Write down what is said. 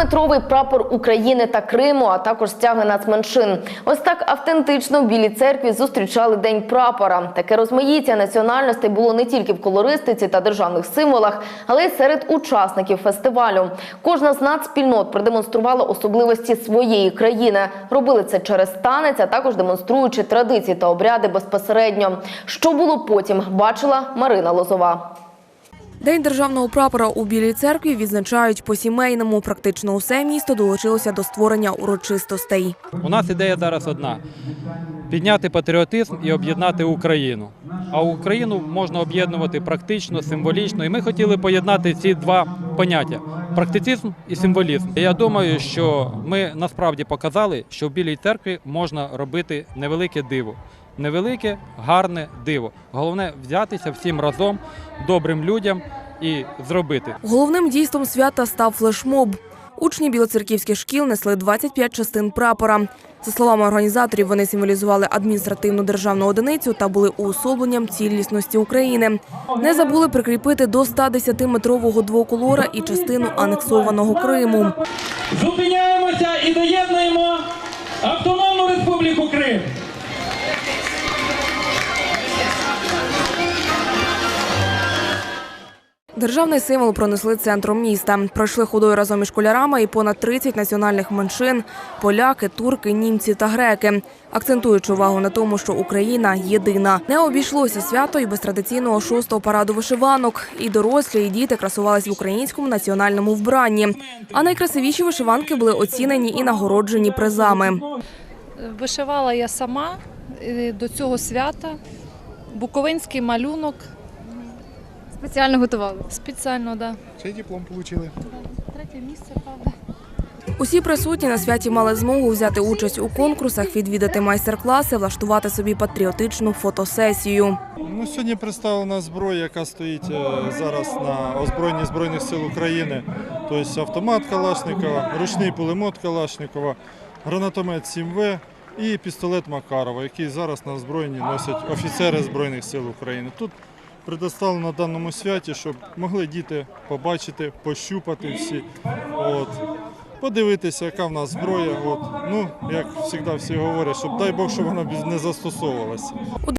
Двометровий прапор України та Криму, а також стяги нацменшин. Ось так автентично в Білій церкві зустрічали День прапора. Таке розмаїття національностей було не тільки в колористиці та державних символах, але й серед учасників фестивалю. Кожна з нацспільнот продемонструвала особливості своєї країни. Робили це через танець, а також демонструючи традиції та обряди безпосередньо. Що було потім, бачила Марина Лозова. День державного прапора у Білій церкві відзначають по-сімейному. Практично усе місто долучилося до створення урочистостей. У нас ідея зараз одна: підняти патріотизм і об'єднати Україну. А Україну можна об'єднувати практично, символічно. І ми хотіли поєднати ці два поняття практицизм і символізм. Я думаю, що ми насправді показали, що в Білій церкві можна робити невелике диво. Невелике, гарне диво. Головне взятися всім разом, добрим людям і зробити. Головним дійством свята став флешмоб. Учні білоцерківських шкіл несли 25 частин прапора. За словами організаторів, вони символізували адміністративну державну одиницю та були уособленням цілісності України. Не забули прикріпити до 110-метрового двоколора і частину анексованого Криму. Зупиняємося і доєднуємо Автономну Республіку Крим. Державний символ пронесли центром міста. Пройшли ходою разом із школярами і понад 30 національних меншин – поляки, турки, німці та греки. Акцентуючи увагу на тому, що Україна єдина. Не обійшлося свято і без традиційного шостого параду вишиванок. І дорослі, і діти красувались в українському національному вбранні. А найкрасивіші вишиванки були оцінені і нагороджені призами. Вишивала я сама е, до цього свята. Буковинський малюнок. Спеціально готували. Спеціально, да. Чий диплом отримали? Третє місце, правда. Усі присутні на святі мали змогу взяти участь у конкурсах, відвідати майстер-класи, влаштувати собі патріотичну фотосесію. Ну, сьогодні представлена зброя, яка стоїть е, зараз на озброєнні Збройних сил України. Тобто автомат Калашникова, ручний пулемет Калашникова, гранатомет 7В і пістолет Макарова, який зараз на озброєнні носять офіцери Збройних сил України. Тут предоставлено на даному святі, щоб могли діти побачити, пощупати всі. От. Подивитися, яка в нас зброя. От. Ну, як завжди всі говорять, щоб дай Бог, щоб вона не застосовувалася.